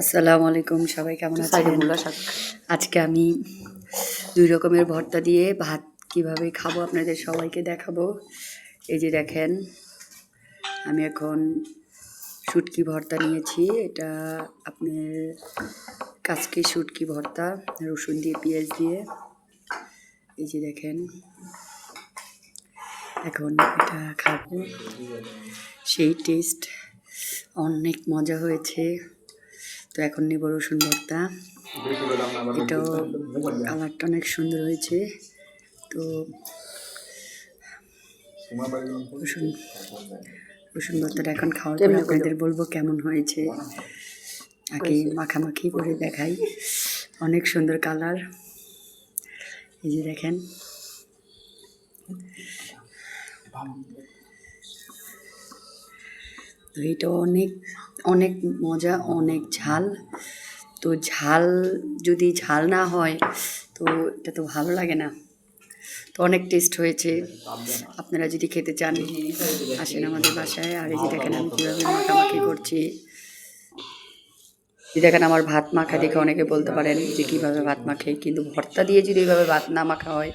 আসসালামু আলাইকুম সবাই কেমন আছেন? আজকে আমি দুই রকমের ভর্তা দিয়ে ভাত কীভাবে খাব আপনাদের সবাইকে দেখাবো। এই যে দেখেন আমি এখন শুটকি ভর্তা নিয়েছি। এটা আপনার কাচকি শুটকি ভর্তা রসুন দিয়ে পেঁয়াজ দিয়ে। এই যে দেখেন এখন এটা খাব। সেই টেস্ট অনেক মজা হয়েছে। তো এখন নেব রসুন ভর্তা এটাও কালারটা অনেক সুন্দর হয়েছে। তো রসুন রসুন ভর্তাটা এখন খাওয়ার পর আপনাদের বলব কেমন হয়েছে। আগে মাখামাখি করে দেখাই। অনেক সুন্দর কালার। এই যে দেখেন। তো এটা অনেক অনেক মজা, অনেক ঝাল। তো ঝাল যদি ঝাল না হয়, তো এটা তো ভালো লাগে না। তো অনেক টেস্ট হয়েছে। আপনারা যদি খেতে চান, আসেন আমাদের বাসায়। আর এই যে দেখেন আমি কীভাবে মাখামাখি করছি। এই দেখেন আমার ভাত মাখা দেখে অনেকে বলতে পারেন যে কীভাবে ভাত মাখে, কিন্তু ভর্তা দিয়ে যদি এইভাবে ভাত না মাখা হয়,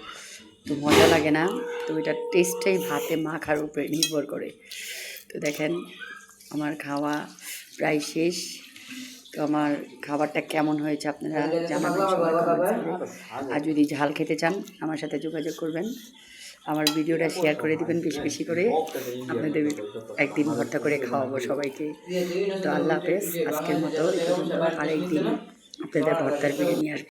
তো মজা লাগে না। তো এটার টেস্টটাই ভাতে মাখার উপরে নির্ভর করে। তো দেখেন আমার খাওয়া প্রায় শেষ। তো আমার খাবারটা কেমন হয়েছে আপনারা জানাবেন সবাই আর যদি ঝাল খেতে চান আমার সাথে যোগাযোগ করবেন। আমার ভিডিওটা শেয়ার করে দিবেন বেশি বেশি করে। আপনাদের একদিন ভর্তা করে খাওয়াবো সবাইকে। তো আল্লাহ হাফেজ। আজকের মতো আরেকদিন আপনাদের ভর্তার ভিডিও নিয়ে আসব।